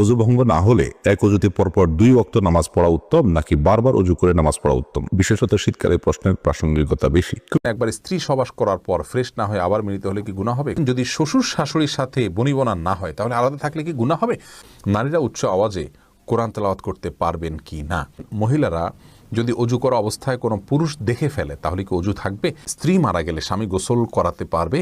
অজু ভঙ্গ না হলে এক অজুতে পরপর দুই ওয়াক্ত নামাজ পড়া উত্তম, নাকি বারবার অজু করে নামাজ পড়া উত্তম? বিশেষত শীতকালে প্রশ্নের প্রাসঙ্গিকতা বেশি। একবার স্ত্রী সবাস করার পর ফ্রেশ না হয়ে আবার মিলিত হলে কি গুণা হবে? যদি শ্বশুর শাশুড়ির সাথে বনিবনা না হয়, তাহলে আলাদা থাকলে কি গুণা হবে? নারীরা উচ্চ আওয়াজে কোরআন তেলাওয়াত করতে পারবেন কি না? মহিলারা যদি অজু করা অবস্থায় কোনো পুরুষ দেখে ফেলে, তাহলে কি অজু থাকবে? স্ত্রী মারা গেলে স্বামী গোসল করাতে পারবে?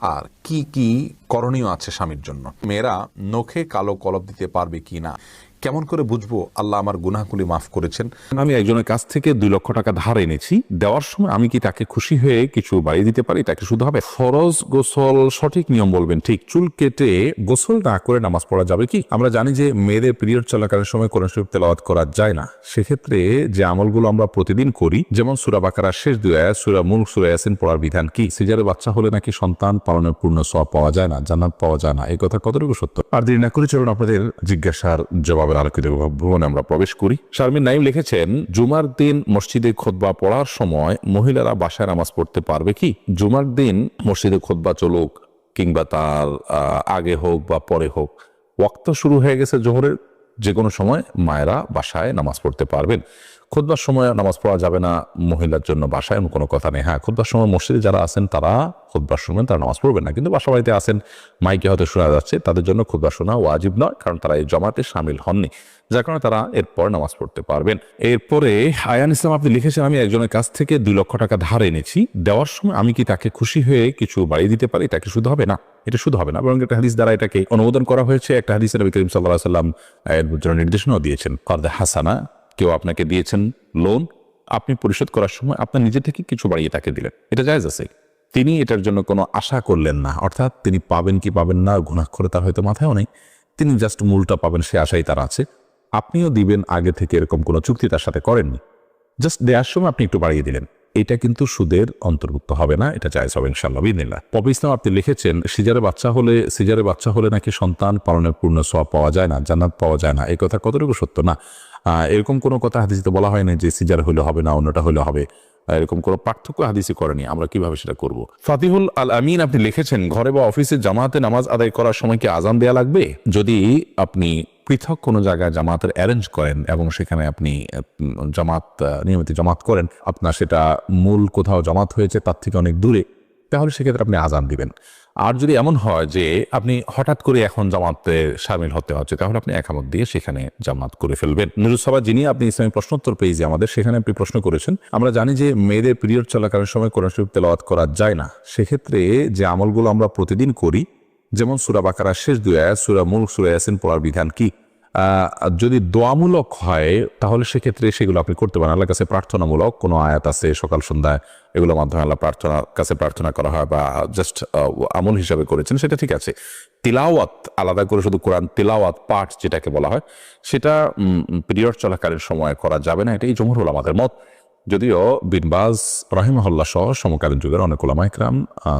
আর কি কি করণীয় আছে স্বামীর জন্য? মেয়েরা নখে কালো কলব দিতে পারবে কি না? কেমন করে বুঝব আল্লাহ আমার গুনাহগুলি মাফ করেছেন? আমি একজনের কাছ থেকে দুই লক্ষ টাকা ধার এনেছি। দেওয়ার সময় আমি কি তাকে খুশি হয়ে কিছু বাড়িয়ে দিতে পারি? তাকে শুধু হবে? ফরজ গোসল সঠিক নিয়ম বলবেন, ঠিক। চুল কেটে গোসল না করে নামাজ পড়া যাবে কি? আমরা জানি যে মেয়েদের পিরিয়ড চলাকালীন সময় কোরআন শরীফ তেলাওয়াত করা যায় না। সেক্ষেত্রে যে আমলগুলো আমরা প্রতিদিন করি, যেমন সুরা বাকারার শেষ দুই সুরা মূল সুরা ইয়াসিন পড়ার বিধান কি? সিজারে বাচ্চা হলে নাকি সন্তান পালনের পূর্ণ সব পাওয়া যায় না, জান্নাত পাওয়া যায় না? এই কথা কতটুকু সত্য? আর দেরি না করে চলুন আপনাদের জিজ্ঞাসার জবাবের আলোকিত ভবনে আমরা প্রবেশ করি। শারমিন নাইম লিখেছেন, জুমার দিন মসজিদে খোদবা পড়ার সময় মহিলারা বাসায় নামাজ পড়তে পারবে কি? জুমার দিন মসজিদে খোদবা চলুক কিংবা তার আগে হোক বা পরে হোক। ওয়াক্ত শুরু হয়ে গেছে জোহরের যে কোনো সময় মায়েরা বাসায় নামাজ পড়তে পারবেন। খুদবার সময় নামাজ পড়া যাবে না মহিলার জন্য বাসায়, এমন কোনো কথা নেই। হ্যাঁ খুদবার সময় মসজিদে যারা আছেন, তারা খুদবার সময় তারা নামাজ পড়বেন না। কিন্তু বাসা বাড়িতে আছেন, মাইকে হয়তো শোনা যাচ্ছে, তাদের জন্য খুদবার শোনা ওয়াজিব নয়, কারণ তারা এই জমাতে সামিল হননি। যার কারণে তারা এরপর নামাজ পড়তে পারবেন। এরপরে আয়ান ইসলাম আপনি লিখেছেন, আমি একজনের কাছ থেকে দুই লক্ষ টাকা ধার এনেছি। দেওয়ার সময় আমি কি তাকে খুশি হয়ে কিছু বাড়িয়ে দিতে পারি? তাকে শুধু হবে? না, এটা শুধু হবে না। বরং একটা হাদিস দ্বারা এটাকে অনুমোদন করা হয়েছে। একটা হাদিসের নবী করিম সাল্লাহ সাল্লাম এর জন্য নির্দেশনাও দিয়েছেন। কর্দে হাসানা কেউ আপনাকে দিয়েছেন লোন আপনি পরিশোধ করার সময় আপনার নিজে থেকে কিছু বাড়িয়ে তাকে দিলেন। এটা জায়েজ আছে। তিনি এটার জন্য কোনো আশা করলেন না, অর্থাৎ তিনি পাবেন কি পাবেন না গুণাক্ষরে তার হয়তো মাথায়ও নেই। তিনি জাস্ট মূলটা পাবেন, সে আশাই তার আছে। আপনিও দিবেন আগে থেকে এরকম কোনো চুক্তি তার সাথে করেননি। জাস্ট দেওয়ার সময় আপনি একটু বাড়িয়ে দিলেন। এটা কিন্তু সুদের অন্তর্ভুক্ত হবে না, এটা চাইজ হবে ইনশাল্লাহ বিদিল্লা পপি ইসলাম আপনি লিখেছেন, সিজারে বাচ্চা হলে, সিজারে বাচ্চা হলে নাকি সন্তান পালনের পূর্ণ সব পাওয়া যায় না, জান্নাত পাওয়া যায় না। এই কথা কতটুকু সত্য? না এরকম কোনো কথা হাদিসিতে বলা হয় না যে সিজার হলে হবে না, অন্যটা হলে হবে। এরকম কোনো পার্থক্য হাদিসে করেনি, আমরা কীভাবে সেটা করব? ফাতিহুল আল আমিন আপনি লিখেছেন, ঘরে বা অফিসে জামাতে নামাজ আদায় করার সময় কি আজান দেয়া লাগবে? যদি আপনি পৃথক কোনো জায়গায় জামাতের অ্যারেঞ্জ করেন এবং সেখানে আপনি জামাত নিয়মিত জামাত করেন, আপনার সেটা মূল কোথাও জামাত হয়েছে, তার থেকে অনেক দূরে, তাহলে সেক্ষেত্রে আপনি আজান দিবেন। আর যদি এমন হয় যে আপনি হঠাৎ করে এখন জামাতে সামিল হতে হচ্ছে, তাহলে আপনি একামত দিয়ে সেখানে জামাত করে ফেলবেন। নুরুসভা যিনি আপনি ইসলামী প্রশ্নোত্তর পেয়েছি আমাদের, সেখানে আপনি প্রশ্ন করেছেন, আমরা জানি যে মেয়েদের পিরিয়ড চলাকালীন সময় কোরআন শরীফ তেলাওয়াত করা যায় না। সেক্ষেত্রে যে আমলগুলো আমরা প্রতিদিন করি, যেমন সুরা বাকারা শেষ দুয়া সুরা মূল সুরা ইয়াসিন পড়ার বিধান কি? যদি দোয়ামূলক হয়, তাহলে সেক্ষেত্রে সেগুলো আপনি করতে পারেন। আল্লাহর কাছে প্রার্থনামূলক কোনো আয়াত আছে সকাল, সন্ধ্যায় এগুলোর মাধ্যমে আল্লাহ প্রার্থনা কাছে প্রার্থনা করা হয় বা জাস্ট আমল হিসাবে করেছেন, সেটা ঠিক আছে। তিলাওয়াত আলাদা করে শুধু কোরআন তিলাওয়াত পাঠ যেটাকে বলা হয়, সেটা পিরিয়ড চলাকালীন সময় করা যাবে না, এটাই জমহুর আমাদের মত। যদিও বিনবাজ রাহিমহল্লা সহ সমকালীন যুগের অনেক ওলামা ইকরাম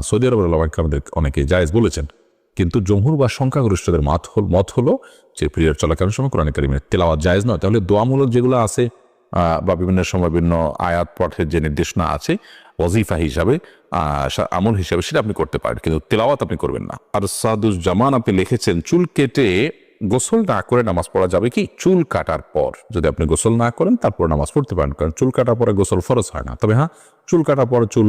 সৌদি আরবের ওলামা ইকরামদের অনেকে জায়েজ বলেছেন। কিন্তু জমহুর বা সংখ্যাগরিষ্ঠদের মত হল, মত হলো যে পিরিয়ড চলাকালীন সময় কোরআন কারিমের তেলাওয়াত জায়েজ নয়। তাহলে দোয়ামূলক যেগুলো আছে বা বিভিন্ন সময় বিভিন্ন আয়াত পাঠের যে নির্দেশনা আছে, ওয়াজিফা হিসাবে আমল হিসাবে সেটা আপনি করতে পারেন, কিন্তু তেলাওয়াত আপনি করবেন না। আর সাদুজ্জামান আপনি লিখেছেন, চুল কেটে গোসল না করে নামাজ পড়া যাবে কি? চুল কাটার পর। যদি আপনি গোসল না করেন, তারপর নামাজ পড়তে পারেন, কারণ চুল কাটার পরে গোসল ফরজ হয় না। তবে হ্যাঁ চুল কাটার পর চুল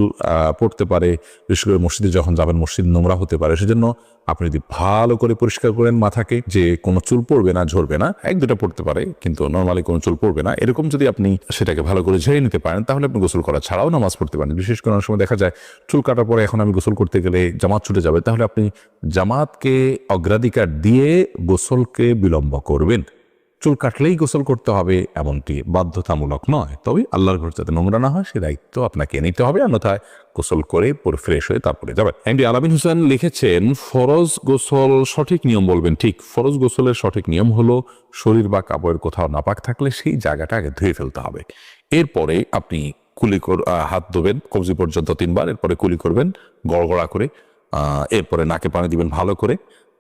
পড়তে পারে, বিশেষ করে মসজিদে যখন যাবেন, মসজিদ নোংরা হতে পারে। সেজন্য আপনি যদি ভালো করে পরিষ্কার করেন মাথাকে, যে কোনো চুল পড়বে না, ঝরবে না, এক দুটা পড়তে পারে, কিন্তু নর্মালি কোনো চুল পড়বে না। এরকম যদি আপনি সেটাকে ভালো করে ঝেড়ে নিতে পারেন, তাহলে আপনি গোসল করা ছাড়াও নামাজ পড়তে পারেন। বিশেষ করে অনেক সময় দেখা যায়, চুল কাটার পরে এখন আমি গোসল করতে গেলে জামাত ছুটে যাবে, তাহলে আপনি জামাতকে অগ্রাধিকার দিয়ে গোসলকে বিলম্ব করবেন। চুল কাটলেই গোসল করতে হবে, এমনটি বাধ্যতামূলক নয়। তবে আল্লাহর ঘর যাতে নোংরা না হয়, সে দায়িত্ব আপনাকে নিতে হবে, অন্যথায় গোসল করে পুরো ফ্রেশ হয়ে তারপরে যাবেন। এমডি আলামিন হোসেন লিখেছেন, ফরজ গোসল সঠিক নিয়ম বলবেন। ঠিক, ফরজ গোসলের সঠিক নিয়ম হলো শরীর বা কাপড়ের কোথাও নাপাক থাকলে সেই জায়গাটা আগে ধুয়ে ফেলতে হবে। এরপরে আপনি কুলি কর হাত ধোবেন, কবজি পর্যন্ত তিনবার, এরপরে কুলি করবেন, গড়গড়া করে এরপরে নাকে পানি দিবেন ভালো করে।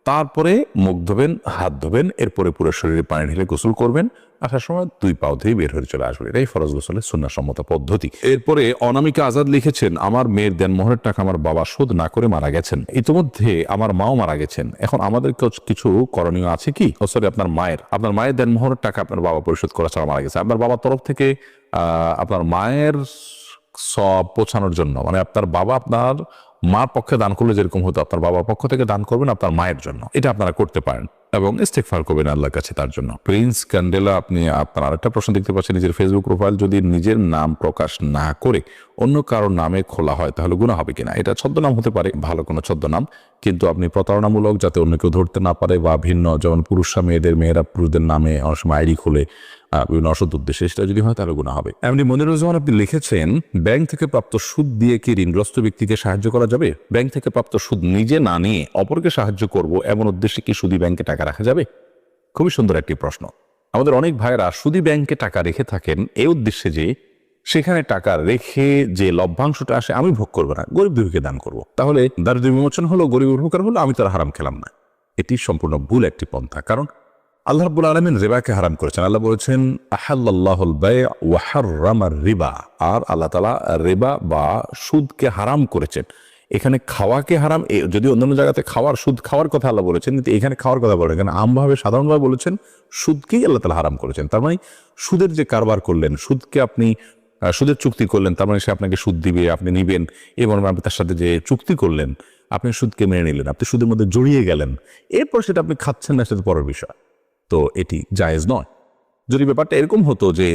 তারপরে মুখ ধোবেন, হাত ধোবেন, এরপরে পুরো শরীরে পানি ঢেলে গোসল করবেন। আসার সময় দুই পাও ধুয়ে বের হয়ে চলে আসবেন। এটাই ফরজ গোসলের সুন্নাসম্মত পদ্ধতি। এরপরে অনামিকা আজাদ লিখেছেন, আমার মেয়ের দেনমোহরের টাকা আমার বাবা শোধ না করে মারা গেছেন। ইতিমধ্যে আমার মাও মারা গেছেন। এখন আমাদের কিছু করণীয় আছে কি? সরি, আপনার মায়ের। আপনার মায়ের দেনমোহরের টাকা আপনার বাবা পরিশোধ করা ছাড়া মারা গেছে। আপনার বাবার তরফ থেকে আপনার মায়ের সব পৌঁছানোর জন্য মানে আপনার বাবা আপনার মার পক্ষে দান করলে যেরকম হতো, আপনার বাবার পক্ষ থেকে দান করবেন আপনার মায়ের জন্য। এটা আপনারা করতে পারেন। এবং ইস্তেকফার করবেন আল্লাহর কাছে তার জন্য। প্রিন্স ক্যান্ডেলা আপনি আপনার আরেকটা প্রশ্ন দেখতে পাচ্ছেন, নিজের ফেসবুক প্রোফাইল যদি নিজের নাম প্রকাশ না করে অন্য কারোর নামে খোলা হয়, তাহলে গুণা হবে কিনা? এটা ছদ্মনাম হতে পারে, ভালো কোনো ছদ্মনাম, কিন্তু আপনি প্রতারণামূলক যাতে অন্য কেউ ধরতে না পারে বা ভিন্ন যেমন পুরুষরা মেয়েদের মেয়েরা পুরুষদের নামে অনেক সময় আইডি খোলে বিভিন্ন অসৎ উদ্দেশ্যে, সেটা যদি হয় তাহলে গুণা হবে। এমনি মনির মনিরুজ্জামান আপনি লিখেছেন, ব্যাংক থেকে প্রাপ্ত সুদ দিয়ে কি ঋণগ্রস্ত ব্যক্তিকে সাহায্য করা যাবে? ব্যাংক থেকে প্রাপ্ত সুদ নিজে না নিয়ে অপরকে সাহায্য করব, এমন উদ্দেশ্যে কি সুদী ব্যাংকে টাকা রাখা যাবে? খুবই সুন্দর একটি প্রশ্ন। আমাদের অনেক ভাইয়েরা সুদী ব্যাংকে টাকা রেখে থাকেন এই উদ্দেশ্যে যে, সেখানে টাকা রেখে যে লভ্যাংশটা আসে আমি ভোগ করব না, গরিব দুঃখীকে দান করব। তাহলে দারিদ্র বিমোচন হলো, গরিব উপকার হলো, আমি তার হারাম খেলাম না। এটি সম্পূর্ণ ভুল একটি পন্থা। কারণ আল্লাহ রাব্বুল আলমিন রেবাকে হারাম করেছেন। আল্লাহ বলেছেন আহাল্লাহুল রিবা। আর আল্লাহ তালা রেবা বা সুদকে হারাম করেছেন। এখানে খাওয়াকে হারাম যদি অন্যান্য জায়গাতে খাওয়ার, সুদ খাওয়ার কথা আল্লাহ বলেছেন, কিন্তু এখানে খাওয়ার কথা বলেন। এখানে আমভাবে সাধারণভাবে বলেছেন, সুদকেই আল্লাহ তালা হারাম করেছেন। তার মানে সুদের যে কারবার করলেন, সুদকে আপনি সুদের চুক্তি করলেন, তার মানে সে আপনাকে সুদ দিবে, আপনি নিবেন, এবং আপনি তার সাথে যে চুক্তি করলেন, আপনি সুদকে মেনে নিলেন, আপনি সুদের মধ্যে জড়িয়ে গেলেন। এরপর সেটা আপনি খাচ্ছেন না, সেটা পরের বিষয়। তো এটি জায়েজ নয়। যদি ব্যাপারটা এরকম হতো যে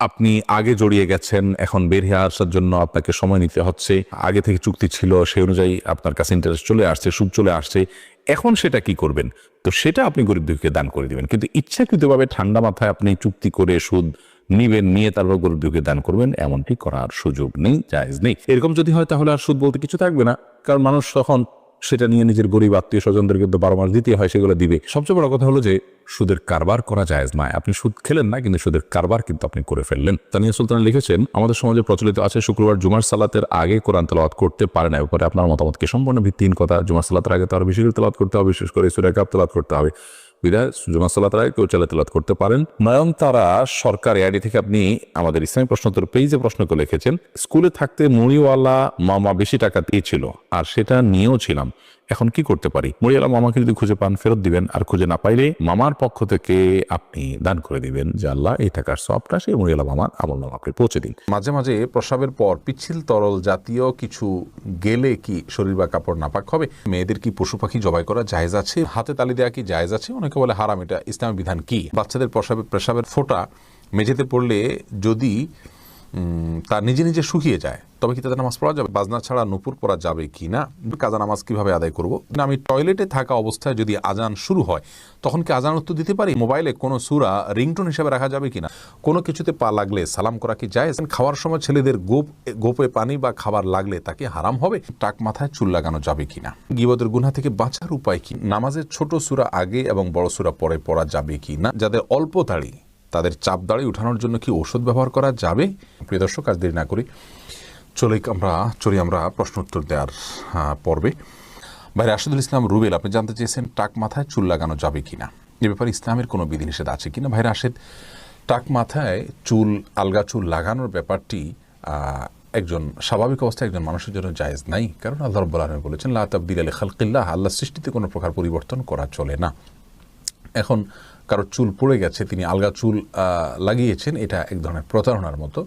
আপনি আগে জড়িয়ে গেছেন, এখন বের হয়ে আসার জন্য আপনাকে সময় নিতে হচ্ছে। আগে থেকে চুক্তি ছিল, সেই অনুযায়ী আপনার কাছে ইন্টারেস্ট চলে আসছে সুদ চলে আসছে। এখন সেটা কি করবেন? তো সেটা আপনি গরিব দুঃখীকে দান করে দিবেন। কিন্তু ইচ্ছাকৃতভাবে ঠান্ডা মাথায় আপনি চুক্তি করে সুদ নিবেন, নিয়ে তারপর গরিব দুঃখীকে দান করবেন, এমনটি করার সুযোগ নেই, জায়েজ নেই। এরকম যদি হয় তাহলে আর সুদ বলতে কিছু থাকবে না। কারণ মানুষ তখন সেটা নিয়ে নিজের গরিব আত্মীয় স্বজনদের কিন্তু বারো মাস দিতে হয়, সেগুলো দিবে। সবচেয়ে বড় কথা হলো যে, সুদের কারবার করা জায়েজ নয়। আপনি সুদ খেলেন না, কিন্তু সুদের কারবার কিন্তু আপনি করে ফেললেন। তানিয়া সুলতান লিখেছেন, আমাদের সমাজে প্রচলিত আছে শুক্রবার জুমার সালাতের আগে কোরআন তেলাওয়াত করতে পারে না। এরপরে আপনার মতামত কি সম্পূর্ণ ভিত্তিহীন কথা। জুমার সালাতের আগে তো আরও বেশি করে তেলাওয়াত করতে হবে। বিশেষ করে সুরে কাপ তেলাওয়াত করতে হবে। বিদায় জুমা সালাতের আগে কেউ চালে করতে পারেন। নয়নতারা সরকার এআইডি থেকে আপনি আমাদের ইসলামী প্রশ্নোত্তর পেজে প্রশ্ন করে লিখেছেন। স্কুলে থাকতে মুড়িওয়ালা মামা বেশি টাকা দিয়েছিল, আর সেটা নিয়েও ছিলাম। এখন কি করতে পারি? মুড়িওয়ালা মামাকে যদি খুঁজে পান, ফেরত দিবেন। আর খুঁজে না পাইলে মামার পক্ষ থেকে আপনি দান করে দিবেন যে, আল্লাহ, এই টাকার সবটা সেই মুড়িওয়ালা মামার আমল নাম আপনি পৌঁছে দিন। মাঝে মাঝে প্রসাবের পর পিচ্ছিল তরল জাতীয় কিছু গেলে কি শরীর বা কাপড় নাপাক হবে? মেয়েদের কি পশু পাখি জবাই করা জায়েজ আছে? হাতে তালি দেওয়া কি জায়েজ আছে? অনেকে বলে হারাম, এটা ইসলামের বিধান কি? বাচ্চাদের প্রসাবের প্রসাবের ফোঁটা মেঝেতে পড়লে যদি উম, তা নিজে নিজে শুকিয়ে যায়। তবে কি তাদের নামাজ পড়া যাবে? বাজনা ছাড়া নুপুর পড়া যাবে কি না? কাজা নামাজ কীভাবে আদায় করব? না আমি টয়লেটে থাকা অবস্থায় যদি আজান শুরু হয় তখন কি আজান উত্তর দিতে পারি? মোবাইলে কোনো সুরা রিংটোন হিসাবে রাখা যাবে কিনা কোনো কিছুতে পা লাগলে সালাম করা কি যায় খাওয়ার সময় ছেলেদের গোপ গোপে পানি বা খাবার লাগলে তাকে হারাম হবে? টাক মাথায় চুল লাগানো যাবে কিনা গিবদের গুনা থেকে বাঁচার উপায় কি? নামাজের ছোট সুরা আগে এবং বড় সুরা পরে পড়া যাবে কি না? যাদের অল্প দাড়ি তাদের চাপ দাঁড়িয়ে উঠানোর জন্য কি ওষুধ ব্যবহার করা যাবে? প্রিয় দর্শক, আজ দেরি না করি চলে আমরা, চলি আমরা প্রশ্ন উত্তর দেওয়ার পর্বে। ভাই রাশিদুল ইসলাম রুবেল, আপনি জানতে চেয়েছেন টাক মাথায় চুল লাগানো যাবে কি না এ ব্যাপারে ইসলামের কোনো বিধিনিষেধ আছে কিনা? ভাই রাশেদ টাক মাথায় চুল, আলগা চুল লাগানোর ব্যাপারটি একজন স্বাভাবিক অবস্থায় একজন মানুষের জন্য জায়েজ নাই। কারণ আল্লাহ রব্বুল আলমী বলেছেন, লা তাবদিল আলী খালকিল্লাহ আল্লাহ সৃষ্টিতে কোনো প্রকার পরিবর্তন করা চলে না। এখন কারোর চুল পড়ে গেছে, তিনি আলগা চুল লাগিয়েছেন, এটা এক ধরনের প্রতারণার মতো।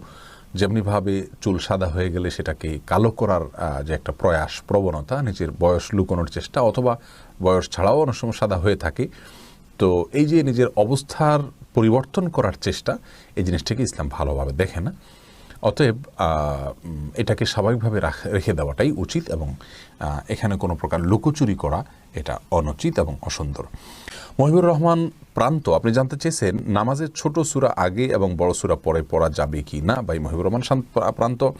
যেমনিভাবে চুল সাদা হয়ে গেলে সেটাকে কালো করার যে একটা প্রয়াস, প্রবণতা, নিজের বয়স লুকোনোর চেষ্টা, অথবা বয়স ছাড়াও অনেক সময় সাদা হয়ে থাকে। তো এই যে নিজের অবস্থার পরিবর্তন করার চেষ্টা, এই জিনিসটাকে ইসলাম ভালোভাবে দেখে না। অতএব এটাকে স্বাভাবিকভাবে রাখ- দেওয়াটাই উচিত এবং এখানে কোনো প্রকার লুকোচুরি করা এটা অনুচিত এবং অসুন্দর। মহিবুর রহমান প্রান্ত, আপনি জানতে চেয়েছেন নামাজের ছোট সুরা আগে এবং বড় সুরা পরে পড়া যাবে কি না? ভাই মহিবুর রহমান প্রান্ত,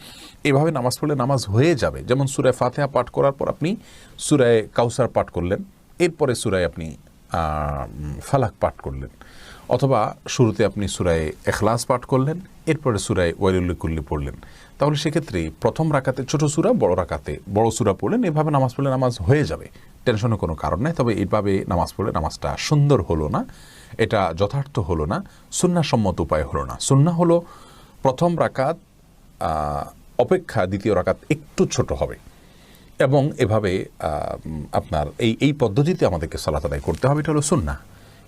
এভাবে নামাজ পড়লে নামাজ হয়ে যাবে। যেমন সুরায় ফাতেহা পাঠ করার পর আপনি সুরায় কাউসার পাঠ করলেন, এরপরে সুরায় আপনি ফালাক পাঠ করলেন। অথবা শুরুতে আপনি সুরায় এখলাস পাঠ করলেন, এরপরে সুরায় ওয়াইলুল্লিকুল্লি পড়লেন। তাহলে সেক্ষেত্রে প্রথম রাকাতে ছোট সুরা, বড় রাকাতে বড় সুরা পড়লেন, এভাবে নামাজ পড়লে নামাজ হয়ে যাবে। টেনশনের কোনো কারণ নেই, তবে এইভাবে নামাজ পড়লে নামাজটা সুন্দর হলো না, এটা যথার্থ হলো না, সুন্নাসম্মত উপায় হলো না। সুন্না হলো প্রথম রাকাত অপেক্ষা দ্বিতীয় রাকাত একটু ছোট হবে এবং এভাবে আপনার এই এই পদ্ধতিতে আমাদেরকে সালাত করতে হবে, এটা হলো সুন্না।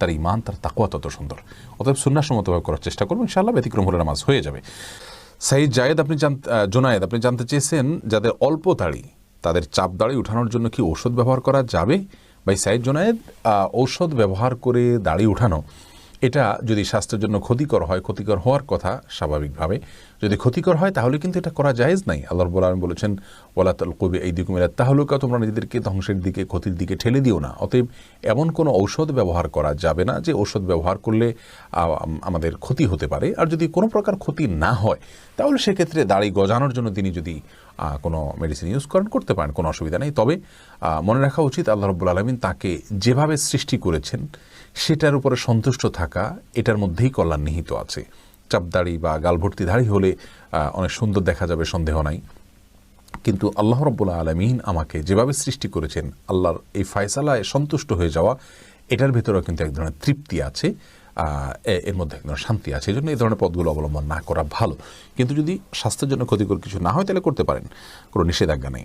তার ইমান তার তাকুয়া তত সুন্দর। অতএব সুন্নাসম্মতভাবে করার চেষ্টা করব ইনশাআল্লাহ ব্যতিক্রম হলে নামাজ হয়ে যাবে। সাইদ জায়েদ, আপনি জোনায়েদ, আপনি জানতে চেয়েছেন যাদের অল্প দাড়ি, তাদের চাপ দাড়ি উঠানোর জন্য কি ঔষধ ব্যবহার করা যাবে? ভাই সাইদ জোনায়েদ ঔষধ ব্যবহার করে দাড়ি উঠানো এটা যদি স্বাস্থ্যের জন্য ক্ষতিকর হয়, ক্ষতিকর হওয়ার কথা স্বাভাবিকভাবে। যদি ক্ষতিকর হয়, তাহলে কিন্তু এটা করা জায়েজ নাই। আল্লাহ রব্বুল আলম বলেছেন ওলাতাল কবি এই দিকে মিলা তাহলুকা তোমরা নিজেদেরকে ধ্বংসের দিকে, ক্ষতির দিকে ঠেলে দিও না। অতএব এমন কোনো ঔষধ ব্যবহার করা যাবে না, যে ঔষধ ব্যবহার করলে আমাদের ক্ষতি হতে পারে। আর যদি কোনো প্রকার ক্ষতি না হয়, তাহলে সেক্ষেত্রে দাড়ি গজানোর জন্য তিনি যদি কোনো মেডিসিন ইউজ করেন, করতে পারেন, কোনো অসুবিধা নেই। তবে মনে রাখা উচিত, আল্লাহ রব্বুল আলমিন তাকে যেভাবে সৃষ্টি করেছেন সেটার উপরে সন্তুষ্ট থাকা, এটার মধ্যেই কল্যাণ নিহিত আছে। চাপদাড়ি বা গালভর্তি দাড়ি হলে অনেক সুন্দর দেখা যাবে, সন্দেহ নাই। কিন্তু আল্লাহ রব্বুল্লা আলমিন আমাকে যেভাবে সৃষ্টি করেছেন, আল্লাহর এই ফয়সালায় সন্তুষ্ট হয়ে যাওয়া, এটার ভেতরেও কিন্তু এক ধরনের তৃপ্তি আছে এর মধ্যে এক ধরনের শান্তি আছে। এই জন্য এই ধরনের পদগুলো অবলম্বন না করা ভালো। কিন্তু যদি স্বাস্থ্যের জন্য ক্ষতিকর কিছু না হয়, তাহলে করতে পারেন। কোনো নিষেধাজ্ঞা নেই।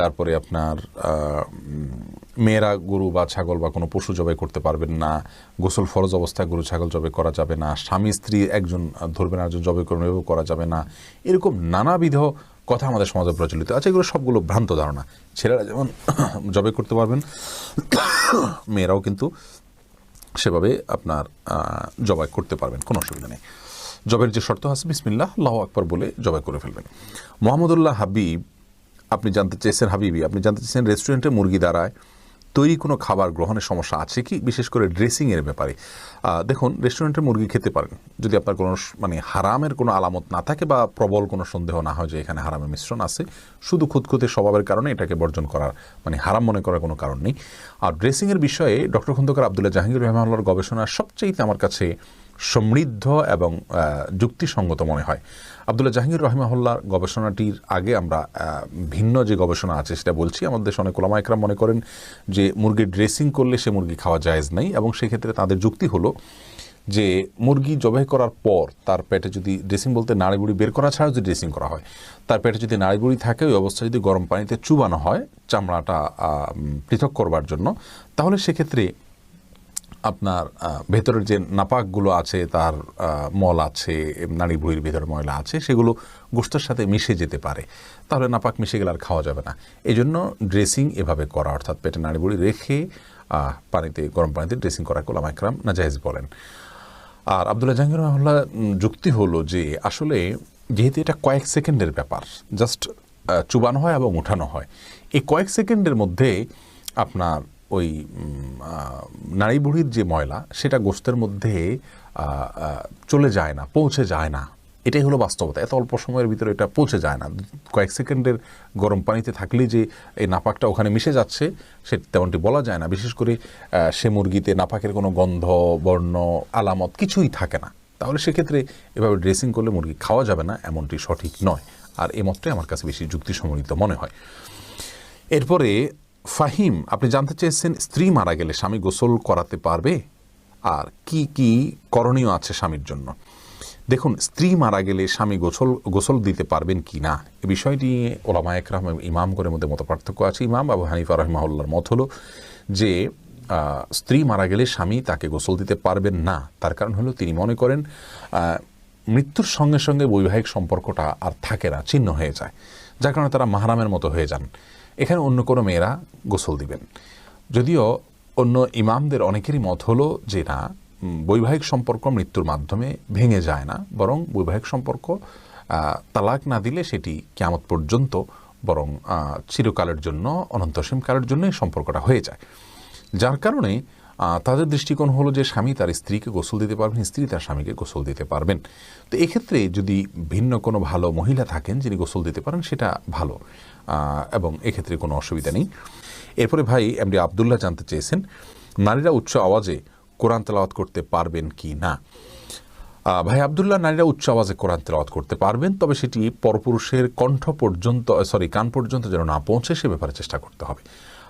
তারপরে আপনার মেয়েরা গরু বা ছাগল বা কোনো পশু জবাই করতে পারবেন না, গোসল ফরজ অবস্থায় গরু ছাগল জবাই করা যাবে না, স্বামী স্ত্রী একজন ধরবেন একজন জবাই এভাবে করা যাবে না। এরকম নানাবিধ কথা আমাদের সমাজে প্রচলিত আছে, এগুলো সবগুলো ভ্রান্ত ধারণা। ছেলেরা যেমন জবাই করতে পারবেন, মেয়েরাও কিন্তু সেভাবে আপনার জবাই করতে পারবেন, কোনো অসুবিধা নেই। জবের যে শর্ত আছে, বিসমিল্লাহ, আল্লাহ আকবর বলে জবাই করে ফেলবেন। মোহাম্মদুল্লাহ হাবিব আপনি জানতে চেয়েছেন হাবিবি, আপনি জানতে চেয়েছেন রেস্টুরেন্টে মুরগি দ্বারায় তৈরি কোনো খাবার গ্রহণের সমস্যা আছে কি? বিশেষ করে ড্রেসিংয়ের ব্যাপারে। দেখুন রেস্টুরেন্টে মুরগি খেতে পারেন। যদি আপনার কোনো মানে হারামের কোনো আলামত না থাকে বা প্রবল কোনো সন্দেহ না হয় যে এখানে হারামের মিশ্রণ আছে, শুধু খুদখুদে স্বভাবের কারণে এটাকে বর্জন করার মানে হারাম মনে করার কোনো কারণ নেই। আর ড্রেসিংয়ের বিষয়ে ডক্টর খন্দকার আবদুল্লাহ জাহাঙ্গীর রহমানুল্লাহর গবেষণা সবচেয়ে আমার কাছে সমৃদ্ধ এবং যুক্তিসঙ্গত মনে হয়। আবদুল্লাহ জাহাঙ্গীর রহমাহুল্লার গবেষণাটির আগে আমরা ভিন্ন যে গবেষণা আছে সেটা বলছি। আমাদের দেশে অনেক ওলামা একরাম মনে করেন যে মুরগির ড্রেসিং করলে সে মুরগি খাওয়া জায়েজ নাই এবং সেক্ষেত্রে তাদের যুক্তি হলো যে মুরগি জবাই করার পর তার পেটে যদি ড্রেসিং বলতে নাড়িবুড়ি বের করা ছাড়া যদি ড্রেসিং করা হয়, তার পেটে যদি নাড়িবুড়ি থাকে, ওই অবস্থায় যদি গরম পানিতে চুবানো হয়, চামড়াটা পৃথক করবার জন্য, তাহলে সেক্ষেত্রে আপনার ভেতরের যে নাপাকগুলো আছে, তার মল আছে নাড়ি ভুঁড়ির ভেতরে ময়লা আছে, সেগুলো গোস্তের সাথে মিশে যেতে পারে। তাহলে নাপাক মিশে গেলে আর খাওয়া যাবে না। এই জন্য ড্রেসিং এভাবে করা, অর্থাৎ পেটে নাড়ি ভুঁড়ি রেখে পানিতে, গরম পানিতে ড্রেসিং করা কোলাম একরাম নাজাহেজ বলেন। আর আবদুল্লাহ জাহাঙ্গীর রহমাল্লাহ যুক্তি হলো যে, আসলে যেহেতু এটা কয়েক সেকেন্ডের ব্যাপার, জাস্ট চুবানো হয় এবং উঠানো হয়। এই কয়েক সেকেন্ডের মধ্যে আপনার ওই নাড়ি বুড়ির যে ময়লা, সেটা গোস্তের মধ্যে চলে যায় না, পৌঁছে যায় না। এটাই হলো বাস্তবতা। এত অল্প সময়ের ভিতরে এটা পৌঁছে যায় না। কয়েক সেকেন্ডের গরম পানিতে থাকলেই যে এই নাপাকটা ওখানে মিশে যাচ্ছে, সে তেমনটি বলা যায় না। বিশেষ করে সে মুরগিতে নাপাকের কোনো গন্ধ, বর্ণ, আলামত কিছুই থাকে না। তাহলে সেক্ষেত্রে এভাবে ড্রেসিং করলে মুরগি খাওয়া যাবে না, এমনটি সঠিক নয়। আর এই মতটাই আমার কাছে বেশি যুক্তি যুক্তিসম্মত মনে হয়। এরপরে ফাহিম, আপনি জানতে চেয়েছেন স্ত্রী মারা গেলে স্বামী গোসল করাতে পারবে? আর কি কি করণীয় আছে স্বামীর জন্য? দেখুন, স্ত্রী মারা গেলে স্বামী গোসল গোসল দিতে পারবেন কি না? এ বিষয়টি নিয়ে ওলামা একরাম ইমাম করে মধ্যে মত পার্থক্য আছে। ইমাম আবু হানিফা রহমাউল্লার মত হলো যে স্ত্রী মারা গেলে স্বামী তাকে গোসল দিতে পারবেন না। তার কারণ হলো তিনি মনে করেন মৃত্যুর সঙ্গে সঙ্গে বৈবাহিক সম্পর্কটা আর থাকে না, ছিন্ন হয়ে যায়। যার কারণে তারা মাহারামের মতো হয়ে যান। এখানে অন্য কোনো মেয়েরা গোসল দিবেন। যদিও অন্য ইমামদের অনেকেরই মত হলো যে না বৈবাহিক সম্পর্ক মৃত্যুর মাধ্যমে ভেঙে যায় না, বরং বৈবাহিক সম্পর্ক তালাক না দিলে সেটি কেমত পর্যন্ত, বরং চিরকালের জন্য অনন্তসীম কালের জন্য এই সম্পর্কটা হয়ে যায়। যার কারণে তাদের দৃষ্টিকোণ হলো যে স্বামী তার স্ত্রীকে গোসল দিতে পারবেন, স্ত্রী তার স্বামীকে গোসল দিতে পারবেন। তো এক্ষেত্রে যদি ভিন্ন কোনো ভালো মহিলা থাকেন যিনি গোসল দিতে পারেন, সেটা ভালো। এবং এক্ষেত্রে কোনো অসুবিধা নেই। এরপরে ভাই, এমডি আবদুল্লাহ জানতে চেয়েছেন, নারীরা উচ্চ আওয়াজে কোরআন তেলাওয়াত করতে পারবেন কি না? ভাই, আবদুল্লাহ, নারীরা উচ্চ আওয়াজে কোরআন তেলাওয়াত করতে পারবেন, তবে সেটি পরপুরুষের কণ্ঠ পর্যন্ত, সরি, কান পর্যন্ত যেন না পৌঁছে, সে ব্যাপারে চেষ্টা করতে হবে।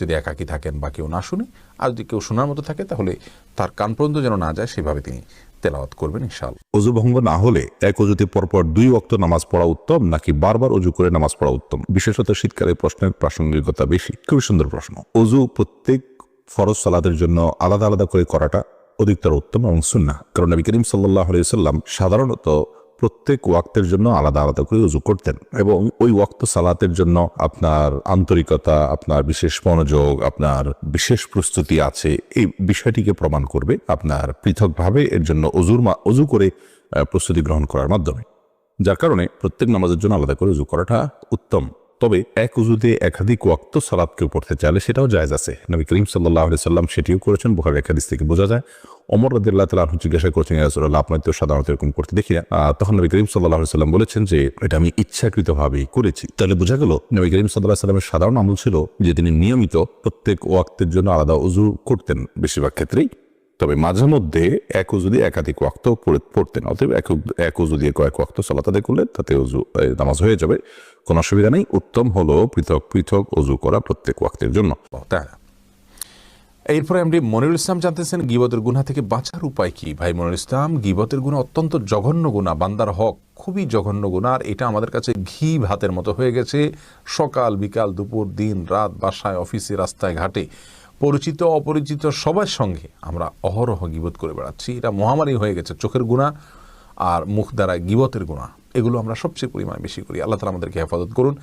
যদি একাকী থাকেন বা কেউ না শুনে, আর যদি কেউ শোনার মতো থাকে, তাহলে তার কান পর্যন্ত যেন না যায়, সেভাবে তিনি তেলাওয়াত করবেন, ইনশাআল্লাহ। অজু ভঙ্গ না হলে এক অজুতে পরপর দুই ওয়াক্ত নামাজ পড়া উত্তম, নাকি বারবার অজু করে নামাজ পড়া উত্তম? বিশেষত শীতকালে প্রশ্নের প্রাসঙ্গিকতা বেশি। খুবই সুন্দর প্রশ্ন। অজু প্রত্যেক ফরজ সালাদের জন্য আলাদা আলাদা করে করাটা অধিকতর উত্তম এবং সুন্না কারণ নবী করিম সাল্লাহ সাল্লাম সাধারণত প্রত্যেক ওয়াক্তের জন্য আলাদা আলাদা করে উজু করতেন এবং ওই ওয়াক্ত সালাতের জন্য আপনার আন্তরিকতা, আপনার বিশেষ মনোযোগ, আপনার বিশেষ প্রস্তুতি আছে, এই বিষয়টিকে প্রমাণ করবে আপনার পৃথকভাবে এর জন্য অজুর অজু করে প্রস্তুতি গ্রহণ করার মাধ্যমে। যার কারণে প্রত্যেক নামাজের জন্য আলাদা করে উজু করাটা উত্তম। তবে এক উজুতে একাধিক ওয়াক্ত সালাদ কেউ পড়তে চাইলে সেটাও জায়েজ আছে। নবী করিম সাল্লাহ সাল্লাম সেটিও করেছেন, বোখার একাদিস থেকে বোঝা যায়। অমর রাদিল্লাহ তালা জিজ্ঞাসা করছেন ইয়াসুল্লাহ আপনার তো সাধারণত এরকম করতে দেখি না। আহ, তখন নবী করিম সাল্লাহ সাল্লাম বলেছেন যে এটা আমি ইচ্ছাকৃতভাবেই করেছি। তাহলে বোঝা গেল নবী করিম সাল্লাহ সাল্লামের সাধারণ আমল ছিল যে তিনি নিয়মিত প্রত্যেক ওয়াক্তের জন্য আলাদা উজু করতেন বেশিরভাগ ক্ষেত্রেই। তবে মাঝে মধ্যে এক দিয়ে একাধিক ওয়াক্ত পড়ে- পড়তেন অতএব এক এক দিয়ে কয়েক ওয়াক্ত সালাত আদায় করলে তাতে উজু নামাজ হয়ে যাবে। কোনো অসুবিধা নেই উত্তম হলো পৃথক পৃথক অজু করা প্রত্যেক ওয়াক্তের জন্য। এরপরে এমডি মনিরুল ইসলাম জানতেছেন গিবতের গুণা থেকে বাঁচার উপায় কি? ভাই মনিরুল ইসলাম, গিবতের গুণা অত্যন্ত জঘন্য গুণা। বান্দার হক খুবই জঘন্য গুণা, আর এটা আমাদের কাছে ঘি ভাতের মতো হয়ে গেছে। সকাল, বিকাল, দুপুর, দিন, রাত, বাসায়, অফিসে, রাস্তায়, ঘাটে। পরিচিত, অপরিচিত সবার সঙ্গে আমরা অহরহ গিবত করে বেড়াচ্ছি। এটা মহামারী হয়ে গেছে চোখের গুণা আর মুখ দ্বারা গিবতের গুণা। এগুলো আমরা সবচেয়ে পরিমাণে বেশি করি। আল্লাহ তালা আমাদেরকে হেফাজত করুন।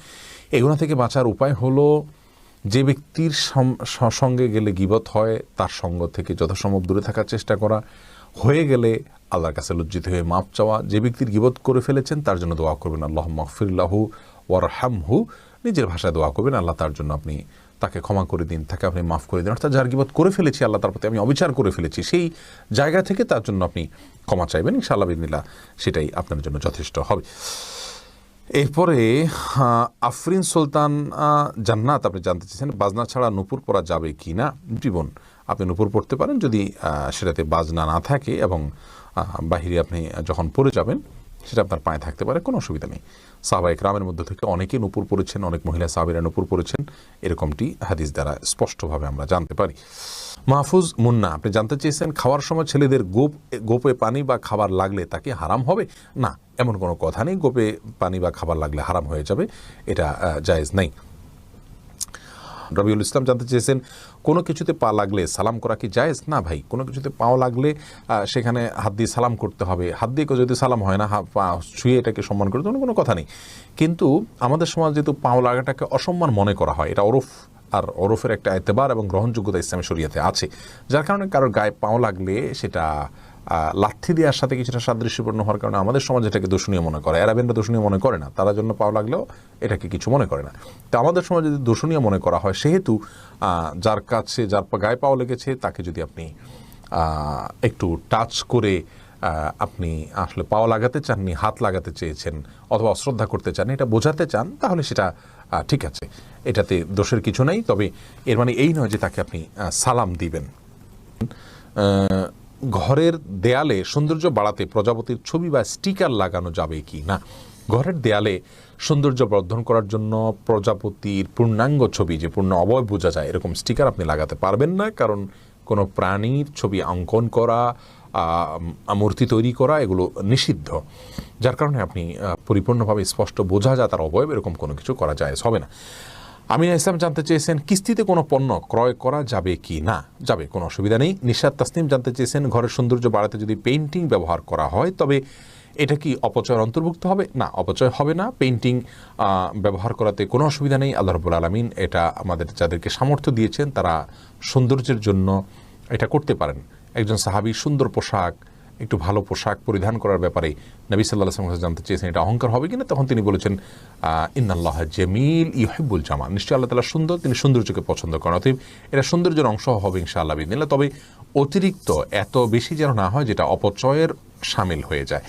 এগুলো থেকে বাঁচার উপায় হলো যে ব্যক্তির সঙ্গে গেলে গিবত হয়, তার সঙ্গ থেকে যথাসম্ভব দূরে থাকার চেষ্টা করা। হয়ে গেলে আল্লাহর কাছে লজ্জিত হয়ে মাপ চাওয়া। যে ব্যক্তির গিবত করে ফেলেছেন, তার জন্য দোয়া করবেন আল্লাহ মকফিল্লাহু ওয়ারহামহু। নিজের ভাষায় দোয়া করবেন, আল্লাহ তার জন্য আপনি তাকে ক্ষমা করে দিন, তাকে আপনি মাফ করে দিন। অর্থাৎ যার গিবত করে ফেলেছি, আল্লাহ তার প্রতি আমি অবিচার করে ফেলেছি, সেই জায়গা থেকে তার জন্য আপনি ক্ষমা চাইবেন। ইনশাআল্লাহ বিদিনিল্লাহ সেটাই আপনার জন্য যথেষ্ট হবে। এরপরে আফরিন সুলতান জান্নাত, আপনি জানতে চেয়েছেন বাজনা ছাড়া নুপুর পরা যাবে কি না? জীবন, আপনি নুপুর পড়তে পারেন যদি সেটাতে বাজনা না থাকে এবং বাহিরে আপনি যখন পড়ে যাবেন, সেটা আপনার পায়ে থাকতে পারে, কোনো অসুবিধা নেই। সাহবাইক রামের মধ্যে থেকে অনেকে নুপুর পড়েছেন, অনেক মহিলা সাহাবিরা নুপুর পড়েছেন, এরকমটি হাদিস দ্বারা স্পষ্টভাবে আমরা জানতে পারি। মাহফুজ মুন্না, আপনি জানতে চেয়েছেন খাওয়ার সময় ছেলেদের গোপ গোপে পানি বা খাবার লাগলে তাকে হারাম হবে? না, এমন কোনো কথা নেই, গোপে পানি বা খাবার লাগলে হারাম হয়ে যাবে, এটা জায়েজ নেই। রবিউল ইসলাম জানতে চেয়েছেন, কোনো কিছুতে পা লাগলে সালাম করা কি জায়েজ? না ভাই, কোনো কিছুতে পাও লাগলে সেখানে হাত দিয়ে সালাম করতে হবে। হাত দিয়ে যদি সালাম হয় না পা ছুঁয়ে এটাকে সম্মান করতে কোনো কথা নেই। কিন্তু আমাদের সমাজ যেহেতু পাও লাগাটাকে অসম্মান মনে করা হয়, এটা ওরফ আর ওরফের একটা এতেবার এবং গ্রহণযোগ্যতা ইসলামী শরিয়াতে আছে। যার কারণে কারোর গায়ে পাও লাগলে সেটা লাথি দেওয়ার সাথে কিছুটা সাদৃশ্যপূর্ণ হওয়ার কারণে আমাদের সমাজ এটাকে দূষণীয় মনে করে। অ্যারাবেনরা দূষণীয় মনে করে না। তারা জন্য পাও লাগলেও এটাকে কিছু মনে করে না। তো আমাদের সমাজে যদি দূষণীয় মনে করা হয়, সেহেতু যার কাছে, যার গায়ে পাও লেগেছে, তাকে যদি আপনি একটু টাচ করে আপনি আসলে পাও লাগাতে চাননি, হাত লাগাতে চেয়েছেন অথবা অশ্রদ্ধা করতে চান এটা বোঝাতে চান, তাহলে সেটা ঠিক আছে। এটাতে দোষের কিছু নেই, তবে এর মানে এই নয় যে তাকে আপনি সালাম দিবেন। ঘরের দেয়ালে সৌন্দর্য বাড়াতে প্রজাপতির ছবি বা স্টিকার লাগানো যাবে কি না? ঘরের দেয়ালে সৌন্দর্য বর্ধন করার জন্য প্রজাপতির পূর্ণাঙ্গ ছবি, যে পূর্ণ অবয় বোঝা যায়, এরকম স্টিকার আপনি লাগাতে পারবেন না। কারণ কোনো প্রাণীর ছবি অঙ্কন করা মূর্তি তৈরি করা, এগুলো নিষিদ্ধ। যার কারণে আপনি পরিপূর্ণভাবে স্পষ্ট বোঝা যায় তার অবয়ব, এরকম কোনো কিছু করা যায়, হবে না। আমিনা ইসলাম জানতে চেয়েছেন, কিস্তিতে কোনো পণ্য ক্রয় করা যাবে কি না? যাবে, কোনো অসুবিধা নেই। নিশাদ তাসনিম জানতে চেয়েছেন, ঘরের সৌন্দর্য বাড়াতে যদি পেইন্টিং ব্যবহার করা হয়, তবে এটা কি অপচয়ের অন্তর্ভুক্ত হবে? না, অপচয় হবে না। পেইন্টিং ব্যবহার করাতে কোনো অসুবিধা নেই। আল্লাহ রবুল আলমিন এটা আমাদের যাদেরকে সামর্থ্য দিয়েছেন, তারা সৌন্দর্যের জন্য এটা করতে পারেন। একজন সাহাবী সুন্দর পোশাক একটু ভালো পোশাক পরিধান করার ব্যাপারে নবী সাল্লাহ কাছে জানতে চেয়েছেন এটা অহংকার হবে কিনা? তখন তিনি বলেছেন ইন্নাল্লাহ জামিল ইহিবুল জামা নিশ্চয়ই আল্লাহ তালা সুন্দর, তিনি সৌন্দর্যকে পছন্দ করেন। অতএব এটা সৌন্দর্যের অংশ হবে ইনশাআল্লাহ বিদিন তবে অতিরিক্ত এত বেশি যেন না হয় যেটা অপচয়ের সামিল হয়ে যায়।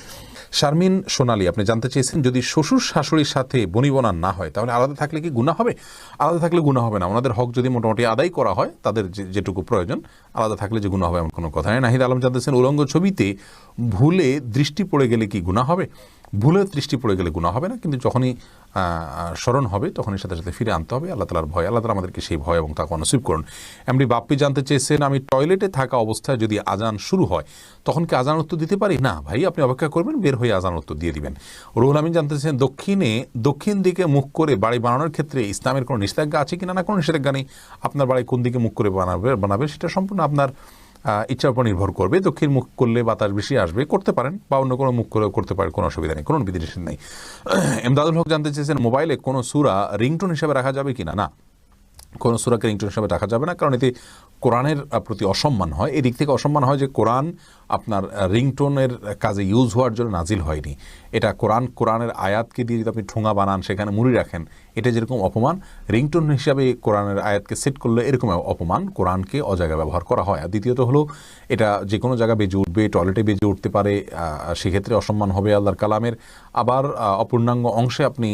শারমিন সোনালী, আপনি জানতে চেয়েছেন, যদি শ্বশুর শাশুড়ির সাথে বনিবনা না হয়, তাহলে আলাদা থাকলে কি গুণা হবে? আলাদা থাকলে গুণা হবে না। ওনাদের হক যদি মোটামুটি আদায় করা হয়, তাদের যেটুকু প্রয়োজন, আলাদা থাকলে যে গুণা হবে এমন কোনো কথা নেই। নাহিদ আলম জানতেছেন, উলঙ্গ ছবিতে ভুলে দৃষ্টি পড়ে গেলে কি গুণা হবে? ভুলে দৃষ্টি পড়ে গেলে গুণা হবে না, কিন্তু যখনই স্মরণ হবে, তখনই সাথে সাথে ফিরে আনতে হবে। আল্লাহ তালার ভয়, আল্লাহ তালা আমাদেরকে সেই ভয় এবং তাকে নসিব করুন। এমনি বাপ্পি জানতে চেয়েছেন, আমি টয়লেটে থাকা অবস্থায় যদি আজান শুরু হয়, তখন কি আজান উত্তর দিতে পারি? না ভাই, আপনি অপেক্ষা করবেন, বের হয়ে আজান উত্তর দিয়ে দিবেন। রুহুল আমিন জানতে চেয়েছেন, দক্ষিণে, দক্ষিণ দিকে মুখ করে বাড়ি বানানোর ক্ষেত্রে ইসলামের কোনো নিষেধাজ্ঞা আছে কিনা? না, কোনো নিষেধাজ্ঞা নেই। আপনার বাড়ি কোন দিকে মুখ করে বানাবে বানাবে সেটা সম্পূর্ণ আপনার ইচ্ছার উপর নির্ভর করবে। দক্ষিণ মুখ করলে বাতাস বেশি আসবে, করতে পারেন বা অন্য কোনো মুখ করে করতে পারেন, কোনো অসুবিধা নেই, কোনো বিধি নিষেধ নেই। এমদাদুল হক জানতে চেয়েছেন, মোবাইলে কোনো সুরা রিংটোন হিসাবে রাখা যাবে কি না না কোনো সুরাকে রিংটোন হিসাবে রাখা যাবে না, কারণ এতে কোরআনের প্রতি অসম্মান হয়। এদিক থেকে অসম্মান হয় যে কোরআন আপনার রিংটোনের কাজে ইউজ হওয়ার জন্য নাজিল হয়নি। এটা কোরআন, কোরআনের আয়াতকে দিয়ে যদি আপনি ঠোঙা বানান, সেখানে মুড়ি রাখেন এটা যেরকম অপমান, রিংটোন হিসাবে কোরআনের আয়াতকে সেট করলে এরকম অপমান, কোরআনকে অজায়গা ব্যবহার করা হয়। আর দ্বিতীয়ত হলো, এটা যে কোনো জায়গায় বেজে উঠবে, টয়লেটে বেজে উঠতে পারে সেক্ষেত্রে অসম্মান হবে আল্লাহর কালামের। আবার অপূর্ণাঙ্গ অংশে আপনি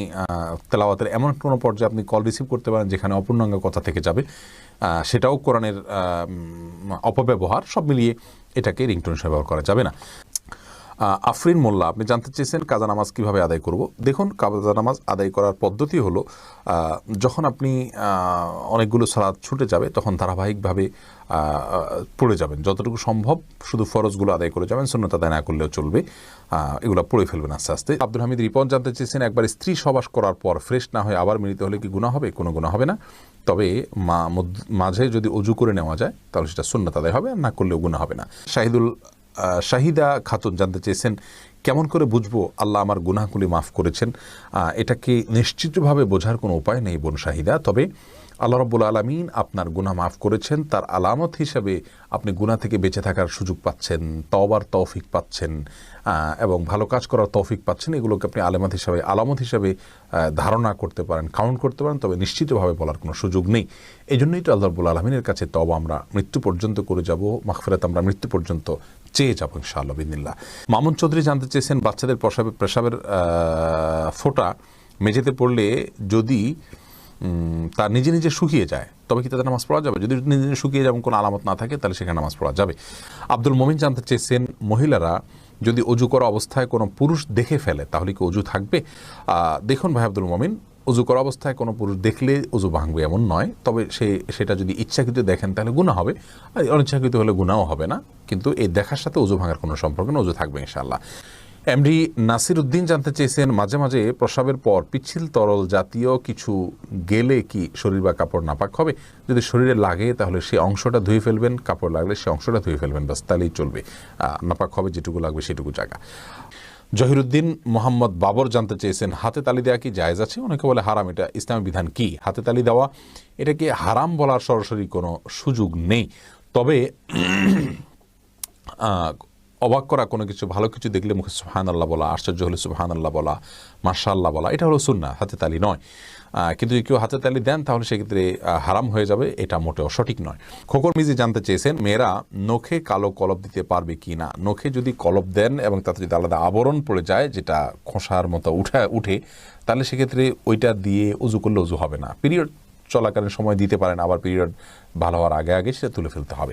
তেলাওয়াতের এমন কোনো পর্যায়ে আপনি কল রিসিভ করতে পারেন যেখানে অপূর্ণাঙ্গ কথা থেকে যাবে। সেটাও কোরআনের অপব্যবহার, সব মিলিয়ে এটাকে রিংটোন হিসেবে ব্যবহার করা যাবে না। আফরিন মোল্লা, আপনি জানতে চেয়েছেন কাজা নামাজ কীভাবে আদায় করব। দেখুন, কাজা নামাজ আদায় করার পদ্ধতি হলো যখন আপনি অনেকগুলো সালাদ ছুটে যাবে, তখন ধারাবাহিকভাবে পড়ে যাবেন। যতটুকু সম্ভব শুধু ফরজগুলো আদায় করে যাবেন শূন্যতা আদায় না করলেও চলবে। এগুলো পড়ে ফেলবেন আস্তে আস্তে। আব্দুল হামিদ রিপন জানতে চেয়েছেন, একবার স্ত্রী সবাস করার পর ফ্রেশ না হয়ে আবার মিলিত হলে কি গুণা হবে? কোনো গুণা হবে না। তবে মা মাঝে যদি অজু করে নেওয়া যায়, তাহলে সেটা সুন্নত আদায় হবে না করলেও গুণা হবে না। শাহিদুল শাহিদা খাতুন জানতে চেয়েছেন, কেমন করে বুঝব আল্লাহ আমার গুনাহগুলি মাফ করেছেন? এটাকে নিশ্চিতভাবে বোঝার কোনো উপায় নেই বোন শাহিদা? তবে আল্লাহ রব্বুল আলমিন আপনার গুনাহ মাফ করেছেন, তার আলামত হিসাবে আপনি গুনাহ থেকে বেঁচে থাকার সুযোগ পাচ্ছেন, তওবার তৌফিক পাচ্ছেন এবং ভালো কাজ করার তৌফিক পাচ্ছেন। এগুলোকে আপনি আলামত হিসাবে আলামত হিসাবে ধারণা করতে পারেন কাউন্ট করতে পারেন, তবে নিশ্চিতভাবে বলার কোনো সুযোগ নেই। এই জন্যই তো আল্লাহ রব্বুল আলমিনের কাছে তবা আমরা মৃত্যু পর্যন্ত করে যাব, মাগফিরাত আমরা মৃত্যু পর্যন্ত চেয়ে যাব ইনশাআল্লাহ বিদিল্লা মামুন চৌধুরী জানতে চেয়েছেন বাচ্চাদের প্রসাবের প্রসাবের ফোঁটা মেঝেতে পড়লে যদি উম, তা নিজে নিজে শুকিয়ে যায় তবে কি তাদের নামাজ পড়া যাবে? যদি নিজে নিজে শুকিয়ে যেমন কোনো আলামত না থাকে তাহলে সেখানে নামাজ পড়া যাবে। আব্দুল মমিন জানতে চেয়েছেন মহিলারা যদি অজু করা অবস্থায় কোনো পুরুষ দেখে ফেলে তাহলে কি অজু থাকবে? দেখুন ভাই আব্দুল মমিন অজু করা অবস্থায় কোনো পুরুষ দেখলে অজু ভাঙবে এমন নয়। তবে সে, সেটা যদি ইচ্ছাকৃত দেখেন তাহলে গুণা হবে। আর অনিচ্ছাকৃত হলে গুণাও হবে না। কিন্তু এই দেখার সাথে অজু ভাঙার কোনো সম্পর্ক না অজু থাকবে ইনশাআল্লাহ। এমডি নাসির উদ্দিন জানতে চেয়েছেন, মাঝে মাঝে প্রসাবের পর পিচ্ছিল তরল জাতীয় কিছু গেলে কি শরীর বা কাপড় নাপাক হবে? যদি শরীরে লাগে তাহলে সেই অংশটা ধুয়ে ফেলবেন, কাপড় লাগলে সেই অংশটা ধুয়ে ফেলবেন বাস তাহলেই চলবে। নাপাক হবে যেটুকু লাগবে সেটুকু জায়গা। জহিরুদ্দিন মোহাম্মদ বাবর জানতে চেয়েছেন, হাতে তালি দেওয়া কি জায়েজ আছে? অনেকে বলে হারাম, এটা ইসলামী বিধান কি? হাতে তালি দেওয়া, এটাকে হারাম বলার সরাসরি কোনো সুযোগ নেই। তবে অবাক করা কোনো কিছু, ভালো কিছু দেখলে মুখে সুহান আল্লাহ বলা, আশ্চর্য হলে সুহান আল্লাহ বলা মার্শা আল্লাহ বলা, এটা হলো সুন্না হাতে তালি নয়। কিন্তু কেউ হাতে তালি দেন, তাহলে সেক্ষেত্রে হারাম হয়ে যাবে, এটা মোটেও সঠিক নয়। খোকর মিজি জানতে চেয়েছেন, মেয়েরা নখে কালো কলব দিতে পারবে কি না? নখে যদি কলব দেন এবং তাতে যদি আলাদা আবরণ পড়ে যায়, যেটা খোসার মতো উঠে উঠে, তাহলে সেক্ষেত্রে ওইটা দিয়ে উজু করলে উজু হবে না। পিরিয়ড চলাকালীন সময় দিতে পারেন, আবার পিরিয়ড ভালো হওয়ার আগে আগে সেটা তুলে ফেলতে হবে।